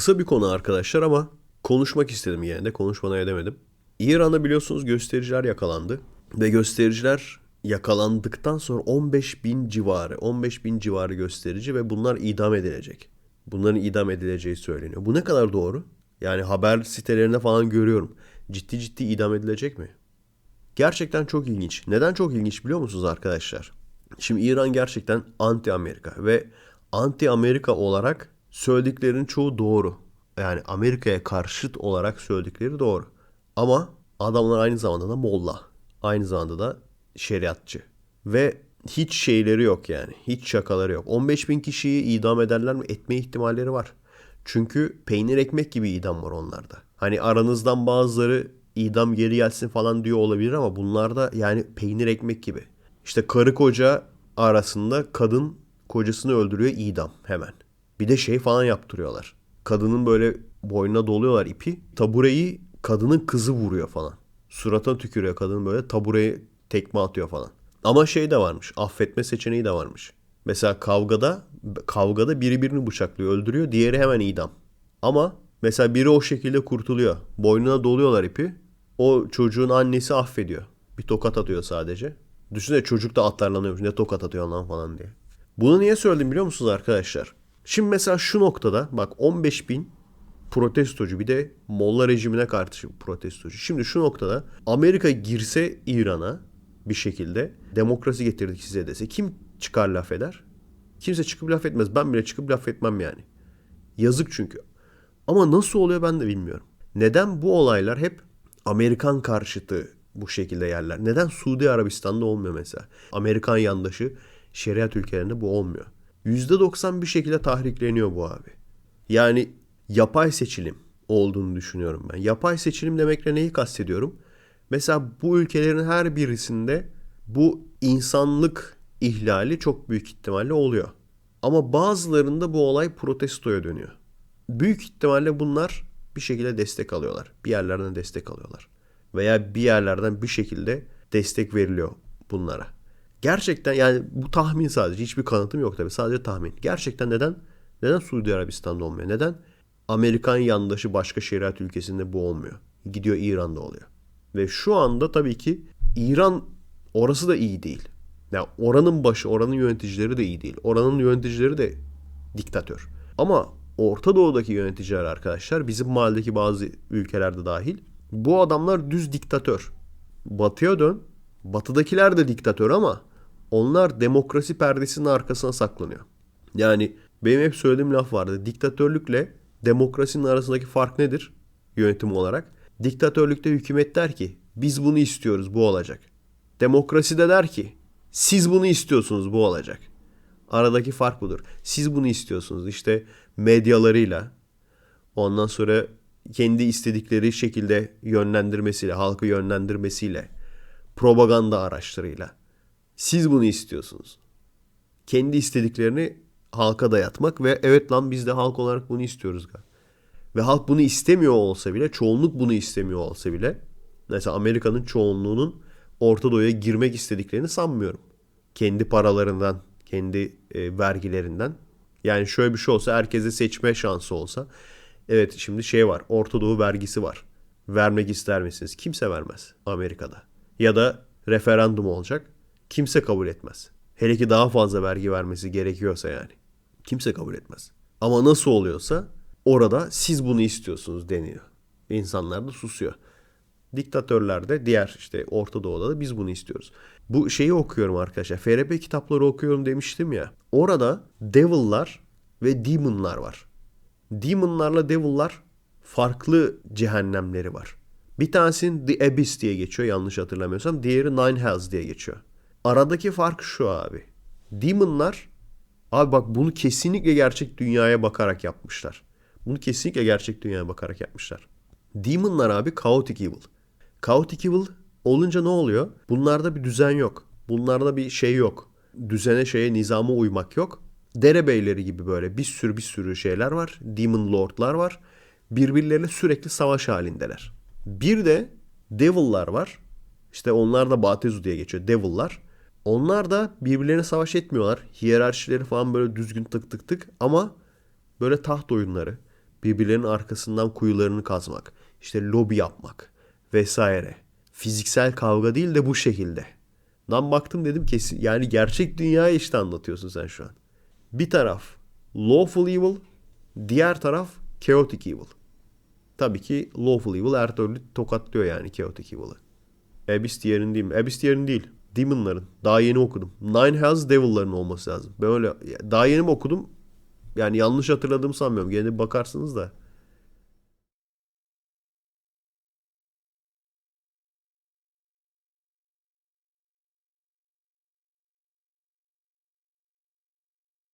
Kısa bir konu arkadaşlar ama konuşmak istedim yine de konuşmadan edemedim. İran'da biliyorsunuz göstericiler yakalandı. Ve göstericiler yakalandıktan sonra 15 bin civarı, 15 bin civarı gösterici ve bunlar idam edilecek. Bunların idam edileceği söyleniyor. Bu ne kadar doğru? Yani haber sitelerinde falan görüyorum. Ciddi ciddi idam edilecek mi? Gerçekten çok ilginç. Neden çok ilginç biliyor musunuz arkadaşlar? Şimdi İran gerçekten anti Amerika ve anti Amerika olarak söylediklerinin çoğu doğru. Yani Amerika'ya karşıt olarak söyledikleri doğru. Ama adamlar aynı zamanda da molla. Aynı zamanda da şeriatçı. Ve hiç şeyleri yok yani. Hiç şakaları yok. 15 bin kişiyi idam ederler mi? Etme ihtimalleri var. Çünkü peynir ekmek gibi idam var onlarda. Hani aranızdan bazıları idam geri gelsin falan diyor olabilir ama bunlarda yani peynir ekmek gibi. İşte karı koca arasında kadın kocasını öldürüyor idam hemen. Bir de şey falan yaptırıyorlar. Kadının böyle boynuna doluyorlar ipi. Tabureyi kadının kızı vuruyor falan. Suratına tükürüyor kadın böyle tabureyi tekme atıyor falan. Ama şey de varmış. Affetme seçeneği de varmış. Mesela kavgada kavgada biri birini bıçaklıyor, öldürüyor. Diğeri hemen idam. Ama mesela biri o şekilde kurtuluyor. Boynuna doluyorlar ipi. O çocuğun annesi affediyor. Bir tokat atıyor sadece. Düşünsene çocuk da atlarlanıyormuş. Ne tokat atıyor lan falan diye. Bunu niye söyledim biliyor musunuz arkadaşlar? Şimdi mesela şu noktada bak 15 bin protestocu bir de Molla rejimine karşı protestocu. Şimdi şu noktada Amerika girse İran'a bir şekilde demokrasi getirdik size dese kim çıkar laf eder? Kimse çıkıp laf etmez. Ben bile çıkıp laf etmem yani. Yazık çünkü. Ama nasıl oluyor ben de bilmiyorum. Neden bu olaylar hep Amerikan karşıtı bu şekilde yerler? Neden Suudi Arabistan'da olmuyor mesela? Amerikan yandaşı şeriat ülkelerinde bu olmuyor. %90 bir şekilde tahrikleniyor bu abi. Yani yapay seçilim olduğunu düşünüyorum ben. Yapay seçilim demekle neyi kastediyorum? Mesela bu ülkelerin her birisinde bu insanlık ihlali çok büyük ihtimalle oluyor. Ama bazılarında bu olay protestoya dönüyor. Büyük ihtimalle bunlar bir şekilde destek alıyorlar. Bir yerlerden destek alıyorlar. Veya bir yerlerden bir şekilde destek veriliyor bunlara. Gerçekten yani bu tahmin sadece. Hiçbir kanıtım yok tabii. Sadece tahmin. Gerçekten neden? Neden Suudi Arabistan'da olmuyor? Neden Amerikan yandaşı başka şeriat ülkesinde bu olmuyor? Gidiyor İran'da oluyor. Ve şu anda tabii ki İran orası da iyi değil. Yani oranın başı, oranın yöneticileri de iyi değil. Oranın yöneticileri de diktatör. Ama Orta Doğu'daki yöneticiler arkadaşlar bizim mahalledeki bazı ülkelerde dahil bu adamlar düz diktatör. Batıya dön. Batıdakiler de diktatör ama onlar demokrasi perdesinin arkasına saklanıyor. Yani benim hep söylediğim laf vardı. Diktatörlükle demokrasinin arasındaki fark nedir? Yönetim olarak. Diktatörlükte hükümet der ki biz bunu istiyoruz bu olacak. Demokrasi de der ki siz bunu istiyorsunuz bu olacak. Aradaki fark budur. Siz bunu istiyorsunuz işte medyalarıyla ondan sonra kendi istedikleri şekilde yönlendirmesiyle, halkı yönlendirmesiyle, propaganda araçlarıyla. Siz bunu istiyorsunuz. Kendi istediklerini halka dayatmak ve evet lan biz de halk olarak bunu istiyoruz. Ve halk bunu istemiyor olsa bile, çoğunluk bunu istemiyor olsa bile, mesela Amerika'nın çoğunluğunun Orta Doğu'ya girmek istediklerini sanmıyorum. Kendi paralarından, kendi e, vergilerinden. Yani şöyle bir şey olsa, herkese seçme şansı olsa. Evet şimdi şey var, Orta Doğu vergisi var. Vermek ister misiniz? Kimse vermez Amerika'da. Ya da referandum olacak. Kimse kabul etmez. Hele ki daha fazla vergi vermesi gerekiyorsa yani. Kimse kabul etmez. Ama nasıl oluyorsa orada siz bunu istiyorsunuz deniyor. İnsanlar da susuyor. Diktatörlerde diğer işte Orta Doğu'da da biz bunu istiyoruz. Bu şeyi okuyorum arkadaşlar. FRP kitapları okuyorum demiştim ya. Orada Devil'lar ve Demon'lar var. Demon'larla Devil'lar farklı cehennemleri var. Bir tanesinin The Abyss diye geçiyor yanlış hatırlamıyorsam. Diğeri Nine Hells diye geçiyor. Aradaki fark şu abi. Demon'lar abi bak bunu kesinlikle gerçek dünyaya bakarak yapmışlar. Bunu kesinlikle gerçek dünyaya bakarak yapmışlar. Demon'lar abi chaotic evil. Chaotic evil olunca ne oluyor? Bunlarda bir düzen yok. Bunlarda bir şey yok. Düzene şeye nizama uymak yok. Derebeyleri gibi böyle bir sürü bir sürü şeyler var. Demon Lord'lar var. Birbirleriyle sürekli savaş halindeler. Bir de Devil'lar var. İşte onlar da Batezu diye geçiyor. Devil'lar. Onlar da birbirlerine savaş etmiyorlar. Hiyerarşileri falan böyle düzgün tık tık tık ama böyle taht oyunları, birbirlerinin arkasından kuyularını kazmak, işte lobi yapmak vesaire. Fiziksel kavga değil de bu şekilde. Lan baktım dedim kesin yani gerçek dünyayı işte anlatıyorsun sen şu an. Bir taraf lawful evil, diğer taraf chaotic evil. Tabii ki lawful evil her türlü tokatlıyor yani chaotic evil'ı. Abyss diğerinin değil mi? Abyss diğerinin değil. Demon'ların. Daha yeni okudum. Nine Hells Devil'ların olması lazım. Ben öyle daha yeni mi okudum? Yani yanlış hatırladığımı sanmıyorum. Gene bakarsınız da.